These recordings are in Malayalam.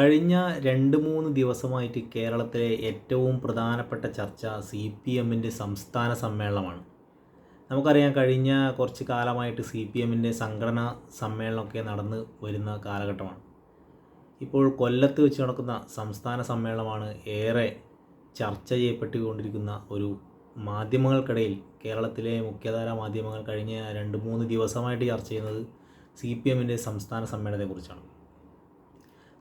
കഴിഞ്ഞ രണ്ട് മൂന്ന് ദിവസമായിട്ട് കേരളത്തിലെ ഏറ്റവും പ്രധാനപ്പെട്ട ചർച്ച സി പി എമ്മിന്റെ സംസ്ഥാന സമ്മേളനമാണ്. നമുക്കറിയാം കഴിഞ്ഞ കുറച്ച് കാലമായിട്ട് സി പി എമ്മിന്റെ സംഘടനാ സമ്മേളനമൊക്കെ നടന്ന് വരുന്ന കാലഘട്ടമാണ്. ഇപ്പോൾ കൊല്ലത്ത് വെച്ച് നടക്കുന്ന സംസ്ഥാന സമ്മേളനമാണ് ഏറെ ചർച്ച ചെയ്യപ്പെട്ടുകൊണ്ടിരിക്കുന്ന ഒരു മാധ്യമങ്ങൾക്കിടയിൽ കേരളത്തിലെ മുഖ്യധാര മാധ്യമങ്ങൾ കഴിഞ്ഞ രണ്ട് മൂന്ന് ദിവസമായിട്ട് ചർച്ച ചെയ്യുന്നത് സി പി എമ്മിന്റെ സംസ്ഥാന സമ്മേളനത്തെക്കുറിച്ചാണ്.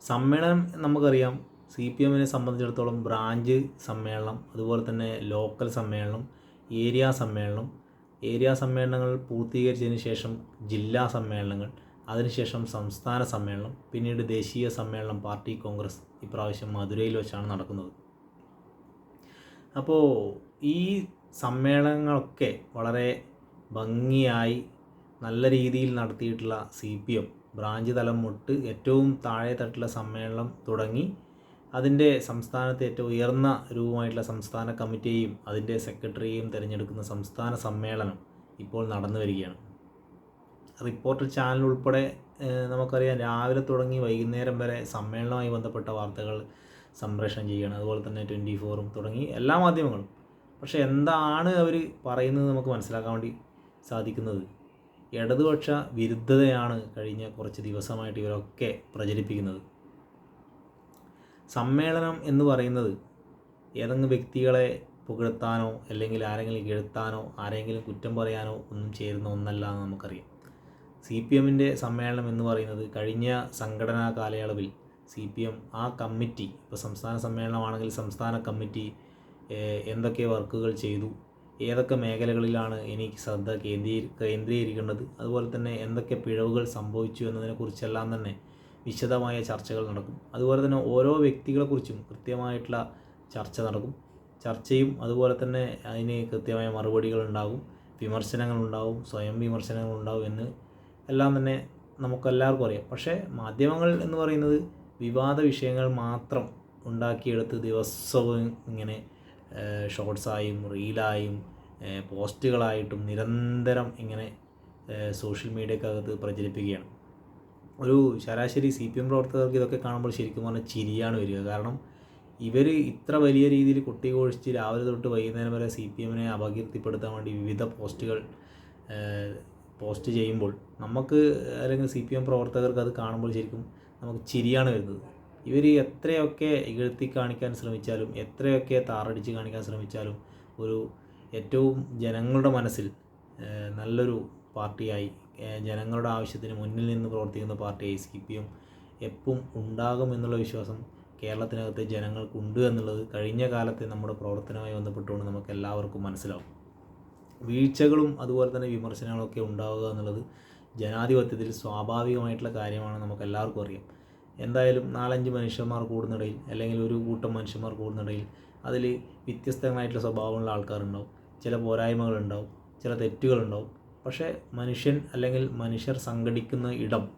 സമ്മേളനം നമുക്കറിയാം. സി പി എമ്മിനെ സംബന്ധിച്ചിടത്തോളം ബ്രാഞ്ച് സമ്മേളനം അതുപോലെ തന്നെ ലോക്കൽ സമ്മേളനം ഏരിയ സമ്മേളനം. ഏരിയ സമ്മേളനങ്ങൾ പൂർത്തീകരിച്ചതിന് ശേഷം ജില്ലാ സമ്മേളനങ്ങൾ അതിനുശേഷം സംസ്ഥാന സമ്മേളനം പിന്നീട് ദേശീയ സമ്മേളനം പാർട്ടി കോൺഗ്രസ് ഇപ്രാവശ്യം മധുരയിൽ വെച്ചാണ് നടക്കുന്നത്. അപ്പോൾ ഈ സമ്മേളനങ്ങളൊക്കെ വളരെ ഭംഗിയായി നല്ല രീതിയിൽ നടത്തിയിട്ടുള്ള സി പി എം ബ്രാഞ്ച് തലം മുട്ട് ഏറ്റവും താഴെ തട്ടുള്ള സമ്മേളനം തുടങ്ങി അതിന്റെ സംസ്ഥാനത്തെ ഏറ്റവും ഉയർന്ന രൂപമായിട്ടുള്ള സംസ്ഥാന കമ്മിറ്റിയെയും അതിന്റെ സെക്രട്ടറിയെയും തിരഞ്ഞെടുക്കുന്ന സംസ്ഥാന സമ്മേളനം ഇപ്പോൾ നടന്നു വരികയാണ്. റിപ്പോർട്ടർ ചാനൽ ഉൾപ്പെടെ നമുക്കറിയാം രാവിലെ തുടങ്ങി വൈകുന്നേരം വരെ സമ്മേളനവുമായി ബന്ധപ്പെട്ട വാർത്തകൾ സംപ്രേഷണം ചെയ്യുകയാണ്. അതുപോലെ തന്നെ ട്വന്റി ഫോറും തുടങ്ങി എല്ലാ മാധ്യമങ്ങളും. പക്ഷേ എന്താണ് അവർ പറയുന്നത് നമുക്ക് മനസ്സിലാക്കാൻ വേണ്ടി സാധിക്കുന്നത്? ഇടതുപക്ഷ വിരുദ്ധതയാണ് കഴിഞ്ഞ കുറച്ച് ദിവസമായിട്ട് ഇവരൊക്കെ പ്രചരിപ്പിക്കുന്നത്. സമ്മേളനം എന്ന് പറയുന്നത് ഏതെങ്കിലും വ്യക്തികളെ പുകഴ്ത്താനോ അല്ലെങ്കിൽ ആരെങ്കിലും കെഴുത്താനോ ആരെങ്കിലും കുറ്റം പറയാനോ ഒന്നും ചേരുന്ന ഒന്നല്ല എന്ന് നമുക്കറിയാം. സി പി എമ്മിന്റെ സമ്മേളനം എന്ന് പറയുന്നത് കഴിഞ്ഞ സംഘടനാ കാലയളവിൽ സി പി എം ആ കമ്മിറ്റി ഇപ്പോൾ സംസ്ഥാന സമ്മേളനമാണെങ്കിൽ സംസ്ഥാന കമ്മിറ്റി എന്തൊക്കെ വർക്കുകൾ ചെയ്തു ഏതൊക്കെ മേഖലകളിലാണ് എനിക്ക് ശ്രദ്ധ കേന്ദ്രീ കേന്ദ്രീകരിക്കേണ്ടത്? അതുപോലെ തന്നെ എന്തൊക്കെ പിഴവുകൾ സംഭവിച്ചു എന്നതിനെക്കുറിച്ചെല്ലാം തന്നെ വിശദമായ ചർച്ചകൾ നടക്കും. അതുപോലെ തന്നെ ഓരോ വ്യക്തികളെക്കുറിച്ചും കൃത്യമായിട്ടുള്ള ചർച്ച നടക്കും. ചർച്ചയും അതുപോലെ തന്നെ അതിന് കൃത്യമായ മറുപടികൾ ഉണ്ടാകും. വിമർശനങ്ങൾ വിമർശനങ്ങളുണ്ടാവും സ്വയം വിമർശനങ്ങളുണ്ടാവും എന്ന് എല്ലാം തന്നെ നമുക്കെല്ലാവർക്കും അറിയാം. പക്ഷേ മാധ്യമങ്ങൾ എന്ന് പറയുന്നത് വിവാദ വിഷയങ്ങൾ മാത്രം ഉണ്ടാക്കിയെടുത്ത് ദിവസവും ഇങ്ങനെ ഷോർട്സായും റീലായും പോസ്റ്റുകളായിട്ടും നിരന്തരം ഇങ്ങനെ സോഷ്യൽ മീഡിയക്കകത്ത് പ്രചരിപ്പിക്കുകയാണ്. ഒരു ശരാശരി സി പി എം പ്രവർത്തകർക്ക് ഇതൊക്കെ കാണുമ്പോൾ ശരിക്കും പറഞ്ഞാൽ ചിരിയാണ് വരിക. കാരണം ഇവർ ഇത്ര വലിയ രീതിയിൽ കൊട്ടിഘോഷിച്ച് രാവിലെ തൊട്ട് വൈകുന്നേരം വരെ സി പി എമ്മിനെ അപകീർത്തിപ്പെടുത്താൻ വേണ്ടി വിവിധ പോസ്റ്റുകൾ പോസ്റ്റ് ചെയ്യുമ്പോൾ നമുക്ക് അല്ലെങ്കിൽ സി പി എം പ്രവർത്തകർക്ക് അത് കാണുമ്പോൾ ശരിക്കും നമുക്ക് ചിരിയാണ് വരുന്നത്. ഇവർ എത്രയൊക്കെ ഇകഴ്ത്തി കാണിക്കാൻ ശ്രമിച്ചാലും എത്രയൊക്കെ താറടിച്ച് കാണിക്കാൻ ശ്രമിച്ചാലും ഒരു ഏറ്റവും ജനങ്ങളുടെ മനസ്സിൽ നല്ലൊരു പാർട്ടിയായി ജനങ്ങളുടെ ആവശ്യത്തിന് മുന്നിൽ നിന്ന് പ്രവർത്തിക്കുന്ന പാർട്ടിയായി സി പി എം എപ്പം എന്നുള്ള വിശ്വാസം കേരളത്തിനകത്തെ ജനങ്ങൾക്കുണ്ട് എന്നുള്ളത് കഴിഞ്ഞ കാലത്തെ നമ്മുടെ പ്രവർത്തനവുമായി ബന്ധപ്പെട്ടുകൊണ്ട് നമുക്ക് എല്ലാവർക്കും മനസ്സിലാവും. വീഴ്ചകളും അതുപോലെ തന്നെ വിമർശനങ്ങളൊക്കെ ഉണ്ടാവുക എന്നുള്ളത് ജനാധിപത്യത്തിൽ സ്വാഭാവികമായിട്ടുള്ള കാര്യമാണ് നമുക്ക് എല്ലാവർക്കും അറിയാം. എന്തായാലും നാലഞ്ച് മനുഷ്യന്മാർ കൂടുന്നിടയിൽ അല്ലെങ്കിൽ ഒരു കൂട്ടം മനുഷ്യന്മാർ കൂടുന്നിടയിൽ അതിൽ വ്യത്യസ്തമായിട്ടുള്ള സ്വഭാവമുള്ള ആൾക്കാരുണ്ടാവും. ചില പോരായ്മകളുണ്ടാവും ചില തെറ്റുകളുണ്ടാവും. പക്ഷേ മനുഷ്യൻ അല്ലെങ്കിൽ മനുഷ്യർ സംഘടിക്കുന്ന ഇടം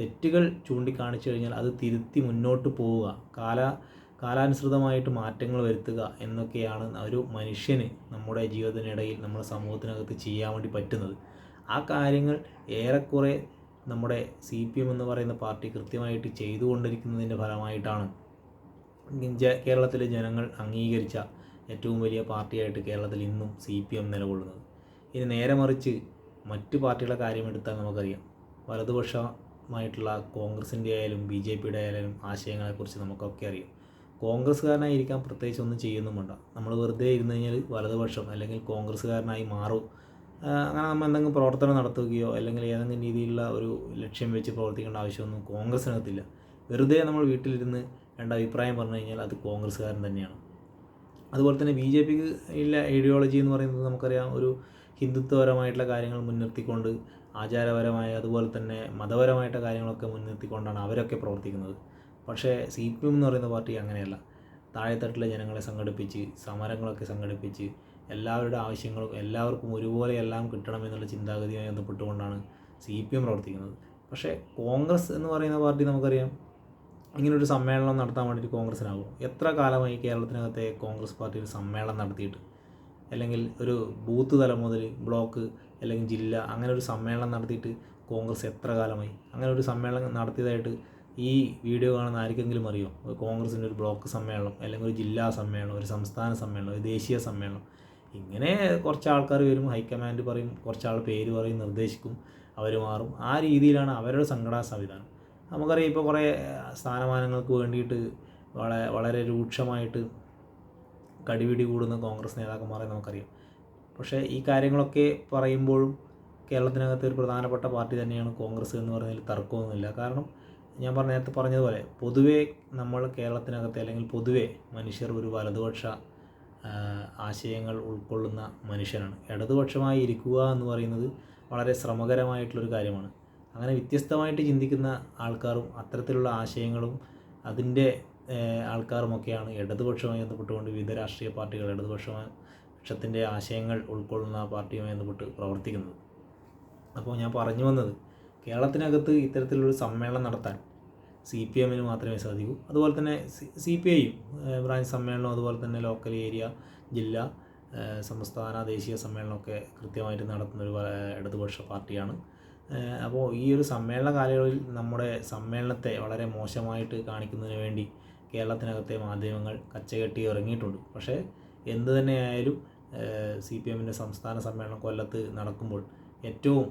തെറ്റുകൾ ചൂണ്ടിക്കാണിച്ചു കഴിഞ്ഞാൽ അത് തിരുത്തി മുന്നോട്ട് പോവുക കാല കാലാനുസൃതമായിട്ട് മാറ്റങ്ങൾ വരുത്തുക എന്നൊക്കെയാണ് ഒരു മനുഷ്യന് നമ്മുടെ ജീവിതത്തിനിടയിൽ നമ്മുടെ സമൂഹത്തിനകത്ത് ചെയ്യാൻ വേണ്ടി പറ്റുന്നത്. ആ കാര്യങ്ങൾ ഏറെക്കുറെ നമ്മുടെ സി പി എം എന്ന് പറയുന്ന പാർട്ടി കൃത്യമായിട്ട് ചെയ്തുകൊണ്ടിരിക്കുന്നതിന്റെ ഫലമായിട്ടാണ് കേരളത്തിലെ ജനങ്ങൾ അംഗീകരിച്ച ഏറ്റവും വലിയ പാർട്ടിയായിട്ട് കേരളത്തിൽ ഇന്നും സി പി എം നിലകൊള്ളുന്നത്. ഇനി നേരെ മറിച്ച് മറ്റ് പാർട്ടികളുടെ കാര്യം എടുത്താൽ നമുക്കറിയാം. വലതുപക്ഷമായിട്ടുള്ള കോൺഗ്രസിന്റെ ആയാലും ബി ജെ പിയുടെ ആയാലും ആശയങ്ങളെക്കുറിച്ച് നമുക്കൊക്കെ അറിയാം. കോൺഗ്രസ്സുകാരനായിരിക്കാൻ പ്രത്യേകിച്ച് ഒന്നും ചെയ്യുന്നും നമ്മൾ വെറുതെ ഇരുന്ന് കഴിഞ്ഞാൽ വലതുപക്ഷം അല്ലെങ്കിൽ കോൺഗ്രസ്സുകാരനായി മാറും അങ്ങനെ നമ്മൾ എന്തെങ്കിലും പ്രവർത്തനം നടത്തുകയോ അല്ലെങ്കിൽ ഏതെങ്കിലും രീതിയിലുള്ള ഒരു ലക്ഷ്യം വെച്ച് പ്രവർത്തിക്കേണ്ട ആവശ്യമൊന്നും കോൺഗ്രസ്സിനകത്തില്ല. വെറുതെ നമ്മൾ വീട്ടിലിരുന്ന് രണ്ട് അഭിപ്രായം പറഞ്ഞു കഴിഞ്ഞാൽ അത് കോൺഗ്രസ്സുകാരൻ തന്നെയാണ്. അതുപോലെ തന്നെ ബി ജെ പിക്ക് ഇല്ല ഐഡിയോളജി എന്ന് പറയുന്നത് നമുക്കറിയാം ഒരു ഹിന്ദുത്വപരമായിട്ടുള്ള കാര്യങ്ങൾ മുൻനിർത്തിക്കൊണ്ട് ആചാരപരമായ അതുപോലെ തന്നെ മതപരമായിട്ടുള്ള കാര്യങ്ങളൊക്കെ മുൻനിർത്തിക്കൊണ്ടാണ് അവരൊക്കെ പ്രവർത്തിക്കുന്നത്. പക്ഷേ സി പി എം എന്ന് പറയുന്ന പാർട്ടി അങ്ങനെയല്ല. താഴെത്തട്ടിലെ ജനങ്ങളെ സംഘടിപ്പിച്ച് സമരങ്ങളൊക്കെ സംഘടിപ്പിച്ച് എല്ലാവരുടെ ആവശ്യങ്ങളും എല്ലാവർക്കും ഒരുപോലെ എല്ലാം കിട്ടണം എന്നുള്ള ചിന്താഗതിയുമായി ബന്ധപ്പെട്ടുകൊണ്ടാണ് സി പി എം പ്രവർത്തിക്കുന്നത്. പക്ഷേ കോൺഗ്രസ് എന്ന് പറയുന്ന പാർട്ടി നമുക്കറിയാം ഇങ്ങനൊരു സമ്മേളനം നടത്താൻ വേണ്ടിയിട്ട് കോൺഗ്രസ്സിനാകും. എത്ര കാലമായി കേരളത്തിനകത്തെ കോൺഗ്രസ് പാർട്ടി ഒരു സമ്മേളനം നടത്തിയിട്ട്? അല്ലെങ്കിൽ ഒരു ബൂത്ത് തലം മുതൽ ബ്ലോക്ക് അല്ലെങ്കിൽ ജില്ല അങ്ങനെ ഒരു സമ്മേളനം നടത്തിയിട്ട് കോൺഗ്രസ് എത്ര കാലമായി? അങ്ങനെ ഒരു സമ്മേളനം നടത്തിയതായിട്ട് ഈ വീഡിയോ കാണുന്ന ആർക്കെങ്കിലും അറിയോ? കോൺഗ്രസിന്റെ ഒരു ബ്ലോക്ക് സമ്മേളനം അല്ലെങ്കിൽ ഒരു ജില്ലാ സമ്മേളനം ഒരു സംസ്ഥാന സമ്മേളനം ഒരു ദേശീയ സമ്മേളനം. ഇങ്ങനെ കുറച്ച് ആൾക്കാർ വരും ഹൈക്കമാൻഡ് പറയും കുറച്ച് ആൾ പേര് പറയും നിർദ്ദേശിക്കും അവർ മാറും. ആ രീതിയിലാണ് അവരുടെ സംഘടനാ സംവിധാനം. നമുക്കറിയാം ഇപ്പോൾ കുറേ സ്ഥാനമാനങ്ങൾക്ക് വേണ്ടിയിട്ട് വളരെ വളരെ രൂക്ഷമായിട്ട് കടിപിടി കൂടുന്ന കോൺഗ്രസ് നേതാക്കന്മാരെ നമുക്കറിയാം. പക്ഷേ ഈ കാര്യങ്ങളൊക്കെ പറയുമ്പോഴും കേരളത്തിനകത്ത് ഒരു പ്രധാനപ്പെട്ട പാർട്ടി തന്നെയാണ് കോൺഗ്രസ് എന്ന് പറയുന്നതിൽ തർക്കമൊന്നുമില്ല. കാരണം ഞാൻ പറഞ്ഞ നേരത്തെ പറഞ്ഞതുപോലെ പൊതുവേ നമ്മൾ കേരളത്തിനകത്ത് അല്ലെങ്കിൽ പൊതുവേ മനുഷ്യർ ഒരു വലതുപക്ഷ ആശയങ്ങൾ ഉൾക്കൊള്ളുന്ന മനുഷ്യനാണ്. ഇടതുപക്ഷമായി ഇരിക്കുക എന്ന് പറയുന്നത് വളരെ ശ്രമകരമായിട്ടുള്ളൊരു കാര്യമാണ്. അങ്ങനെ വ്യത്യസ്തമായിട്ട് ചിന്തിക്കുന്ന ആൾക്കാരും അത്തരത്തിലുള്ള ആശയങ്ങളും അതിന്റെ ആൾക്കാരുമൊക്കെയാണ് ഇടതുപക്ഷവുമായി ബന്ധപ്പെട്ടുകൊണ്ട് വിവിധ രാഷ്ട്രീയ പാർട്ടികൾ ഇടതുപക്ഷ പക്ഷത്തിന്റെ ആശയങ്ങൾ ഉൾക്കൊള്ളുന്ന പാർട്ടിയുമായി ബന്ധപ്പെട്ട് പ്രവർത്തിക്കുന്നത്. അപ്പോൾ ഞാൻ പറഞ്ഞു വന്നത് കേരളത്തിനകത്ത് ഇത്തരത്തിലൊരു സമ്മേളനം നടത്താൻ സി പി എമ്മിന് മാത്രമേ സാധിക്കൂ. അതുപോലെ തന്നെ സി പി ഐയും ബ്രാഞ്ച് സമ്മേളനം അതുപോലെ തന്നെ ലോക്കൽ ഏരിയ ജില്ല സംസ്ഥാന ദേശീയ സമ്മേളനമൊക്കെ കൃത്യമായിട്ട് നടത്തുന്ന ഒരു ഇടതുപക്ഷ പാർട്ടിയാണ്. അപ്പോൾ ഈ ഒരു സമ്മേളന കാലയളവിൽ നമ്മുടെ സമ്മേളനത്തെ വളരെ മോശമായിട്ട് കാണിക്കുന്നതിന് വേണ്ടി കേരളത്തിനകത്തെ മാധ്യമങ്ങൾ കച്ചകെട്ടി ഇറങ്ങിയിട്ടുണ്ട്. പക്ഷേ എന്ത് തന്നെയായാലും സി പി എമ്മിന്റെ സംസ്ഥാന സമ്മേളനം കൊല്ലത്ത് നടക്കുമ്പോൾ ഏറ്റവും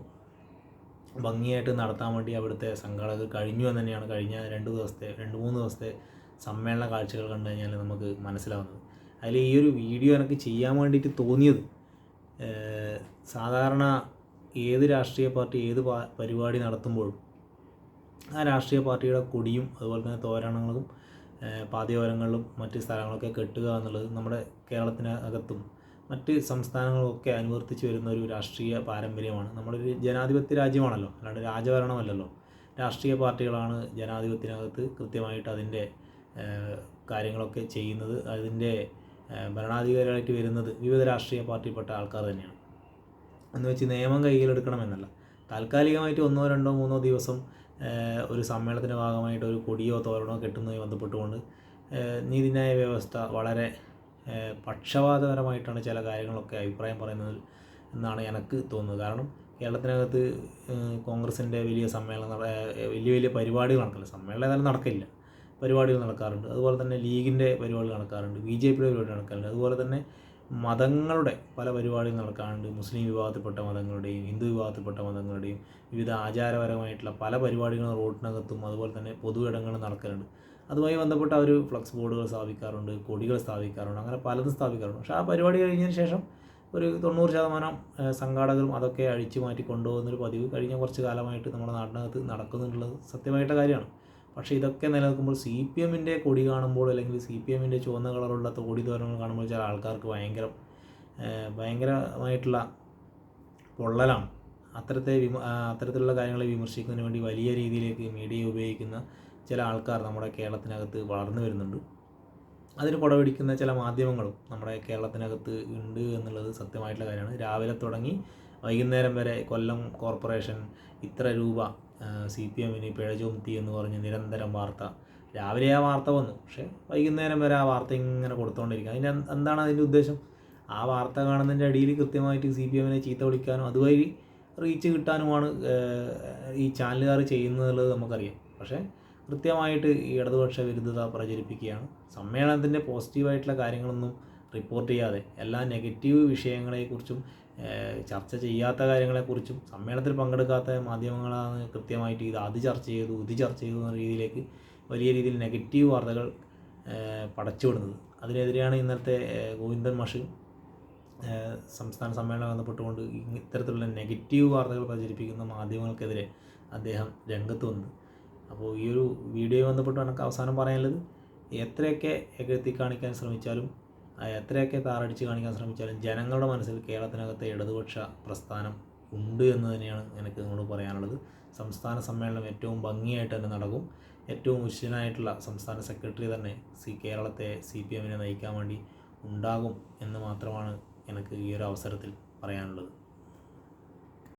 ഭംഗിയായിട്ട് നടത്താൻ വേണ്ടി അവിടുത്തെ സംഘാടകർ കഴിഞ്ഞു എന്ന് തന്നെയാണ് കഴിഞ്ഞ രണ്ട് ദിവസത്തെ രണ്ട് മൂന്ന് ദിവസത്തെ സമ്മേളന കാഴ്ചകൾ കണ്ടു കഴിഞ്ഞാൽ നമുക്ക് മനസ്സിലാവുന്നത്. അതിൽ ഈ ഒരു വീഡിയോ എനിക്ക് ചെയ്യാൻ വേണ്ടിയിട്ട് തോന്നിയത് സാധാരണ ഏത് രാഷ്ട്രീയ പാർട്ടി ഏത് പരിപാടി നടത്തുമ്പോഴും ആ രാഷ്ട്രീയ പാർട്ടിയുടെ കൊടിയും അതുപോലെ തന്നെ തോരണങ്ങളും പാതയോരങ്ങളിലും മറ്റ് സ്ഥലങ്ങളൊക്കെ കെട്ടുക എന്നുള്ളത് നമ്മുടെ കേരളത്തിനകത്തും മറ്റ് സംസ്ഥാനങ്ങളൊക്കെ അനുവർത്തിച്ച് വരുന്ന ഒരു രാഷ്ട്രീയ പാരമ്പര്യമാണ്. നമ്മളൊരു ജനാധിപത്യ രാജ്യമാണല്ലോ. അല്ലാണ്ട് രാജഭരണമല്ലല്ലോ. രാഷ്ട്രീയ പാർട്ടികളാണ് ജനാധിപത്യത്തിനകത്ത് കൃത്യമായിട്ട് അതിന്റെ കാര്യങ്ങളൊക്കെ ചെയ്യുന്നത്. അതിന്റെ ഭരണാധികാരികളായിട്ട് വരുന്നത് വിവിധ രാഷ്ട്രീയ പാർട്ടിയിൽപ്പെട്ട ആൾക്കാർ തന്നെയാണ്. എന്ന് വെച്ച് നിയമം കയ്യിലെടുക്കണമെന്നല്ല താൽക്കാലികമായിട്ട് ഒന്നോ രണ്ടോ മൂന്നോ ദിവസം ഒരു സമ്മേളനത്തിന്റെ ഭാഗമായിട്ട് ഒരു കൊടിയോ തോരണോ കെട്ടുന്നതുമായി ബന്ധപ്പെട്ടുകൊണ്ട് നീതിന്യായ വ്യവസ്ഥ വളരെ പക്ഷപാതപരമായിട്ടാണ് ചില കാര്യങ്ങളൊക്കെ അഭിപ്രായം പറയുന്നത് എന്നാണ് എനിക്ക് തോന്നുന്നത്. കാരണം കേരളത്തിനകത്ത് കോൺഗ്രസിന്റെ വലിയ സമ്മേളനം വലിയ വലിയ പരിപാടികൾ നടക്കില്ല. സമ്മേളനം ഏതായാലും നടക്കില്ല. പരിപാടികൾ നടക്കാറുണ്ട്. അതുപോലെ തന്നെ ലീഗിന്റെ പരിപാടികൾ നടക്കാറുണ്ട്. ബി ജെ പിയുടെ പരിപാടി നടക്കാറുണ്ട്. അതുപോലെ തന്നെ മതങ്ങളുടെ പല പരിപാടികൾ നടക്കാറുണ്ട്. മുസ്ലിം വിഭാഗത്തിൽപ്പെട്ട മതങ്ങളുടെയും ഹിന്ദു വിഭാഗത്തിൽപ്പെട്ട മതങ്ങളുടെയും വിവിധ ആചാരപരമായിട്ടുള്ള പല പരിപാടികളും റോഡിനകത്തും അതുപോലെ തന്നെ പൊതു ഇടങ്ങളിൽ നടക്കലുണ്ട്. അതുമായി ബന്ധപ്പെട്ട് അവർ ഫ്ലക്സ് ബോർഡുകൾ സ്ഥാപിക്കാറുണ്ട് കൊടികൾ സ്ഥാപിക്കാറുണ്ട് അങ്ങനെ പലതും സ്ഥാപിക്കാറുണ്ട്. പക്ഷേ ആ പരിപാടി കഴിഞ്ഞതിന് ശേഷം ഒരു തൊണ്ണൂറ് ശതമാനം സംഘാടകരും അതൊക്കെ അഴിച്ചു മാറ്റി കൊണ്ടുപോകുന്നൊരു പതിവ് കഴിഞ്ഞ കുറച്ച് കാലമായിട്ട് നമ്മുടെ നാട്ടിനകത്ത് നടക്കുന്നുണ്ടുള്ളത് സത്യമായിട്ട കാര്യമാണ്. പക്ഷേ ഇതൊക്കെ നിലനിൽക്കുമ്പോൾ സി പി എമ്മിന്റെ കൊടി കാണുമ്പോൾ അല്ലെങ്കിൽ സി പി എമ്മിന്റെ ചുവന്ന കളറുള്ള കൊടി തോരണങ്ങൾ കാണുമ്പോൾ ചില ആൾക്കാർക്ക് ഭയങ്കര ഭയങ്കരമായിട്ടുള്ള പൊള്ളലാണ്. അത്തരത്തെ വിമ അത്തരത്തിലുള്ള കാര്യങ്ങളെ വിമർശിക്കുന്നതിന് വേണ്ടി വലിയ രീതിയിലേക്ക് മീഡിയ ഉപയോഗിക്കുന്ന ചില ആൾക്കാർ നമ്മുടെ കേരളത്തിനകത്ത് വളർന്നു വരുന്നുണ്ട്. അതിന് കുടപിടിക്കുന്ന ചില മാധ്യമങ്ങളും നമ്മുടെ കേരളത്തിനകത്ത് ഉണ്ട് എന്നുള്ളത് സത്യമായിട്ടുള്ള കാര്യമാണ്. രാവിലെ തുടങ്ങി വൈകുന്നേരം വരെ കൊല്ലം കോർപ്പറേഷൻ ഇത്ര രൂപ സി പി എമ്മിന് പിഴ ചുമത്തി എന്ന് പറഞ്ഞ് നിരന്തരം വാർത്ത. രാവിലെ ആ വാർത്ത വന്നു. പക്ഷേ വൈകുന്നേരം വരെ ആ വാർത്ത ഇങ്ങനെ കൊടുത്തുകൊണ്ടിരിക്കുക അതിന്റെ എന്താണ് അതിന്റെ ഉദ്ദേശം? ആ വാർത്ത കാണുന്നതിന്റെ അടിയിൽ കൃത്യമായിട്ട് സി പി എമ്മിനെ ചീത്ത വിളിക്കാനും അതുവഴി റീച്ച് കിട്ടാനുമാണ് ഈ ചാനലുകാർ ചെയ്യുന്നതെന്നുള്ളത് നമുക്കറിയാം. പക്ഷേ കൃത്യമായിട്ട് ഈ ഇടതുപക്ഷ വിരുദ്ധത പ്രചരിപ്പിക്കുകയാണ്. സമ്മേളനത്തിന്റെ പോസിറ്റീവായിട്ടുള്ള കാര്യങ്ങളൊന്നും റിപ്പോർട്ട് ചെയ്യാതെ എല്ലാ നെഗറ്റീവ് വിഷയങ്ങളെക്കുറിച്ചും ചർച്ച ചെയ്യാത്ത കാര്യങ്ങളെക്കുറിച്ചും സമ്മേളനത്തിൽ പങ്കെടുക്കാത്ത മാധ്യമങ്ങളാണ് കൃത്യമായിട്ട് ഇത് അത് ചർച്ച ചെയ്തു ഇത് ചർച്ച ചെയ്തു എന്ന രീതിയിലേക്ക് വലിയ രീതിയിൽ നെഗറ്റീവ് വാർത്തകൾ പടച്ചുവിടുന്നത്. അതിനെതിരെയാണ് ഇന്നത്തെ ഗോവിന്ദൻ മാഷ് സംസ്ഥാന സമ്മേളനം ബന്ധപ്പെട്ടുകൊണ്ട് ഇത്തരത്തിലുള്ള നെഗറ്റീവ് വാർത്തകൾ പ്രചരിപ്പിക്കുന്ന മാധ്യമങ്ങൾക്കെതിരെ അദ്ദേഹം രംഗത്ത് വന്നത്. അപ്പോൾ ഈ ഒരു വീഡിയോ ബന്ധപ്പെട്ട് എനിക്ക് അവസാനം പറയാനുള്ളത് എത്രയൊക്കെ എഴുത്തി കാണിക്കാൻ ശ്രമിച്ചാലും എത്രയൊക്കെ താറടിച്ച് കാണിക്കാൻ ശ്രമിച്ചാലും ജനങ്ങളുടെ മനസ്സിൽ കേരളത്തിനകത്തെ ഇടതുപക്ഷ പ്രസ്ഥാനം ഉണ്ട് എന്ന് തന്നെയാണ് എനിക്ക് നിങ്ങളോട് പറയാനുള്ളത്. സംസ്ഥാന സമ്മേളനം ഏറ്റവും ഭംഗിയായിട്ട് തന്നെ നടക്കും. ഏറ്റവും ഉശിരനായിട്ടുള്ള സംസ്ഥാന സെക്രട്ടറി തന്നെ സി കേരളത്തെ സി പി എമ്മിനെ നയിക്കാൻ വേണ്ടി ഉണ്ടാകും എന്ന് മാത്രമാണ് എനിക്ക് ഈ ഒരു അവസരത്തിൽ പറയാനുള്ളത്.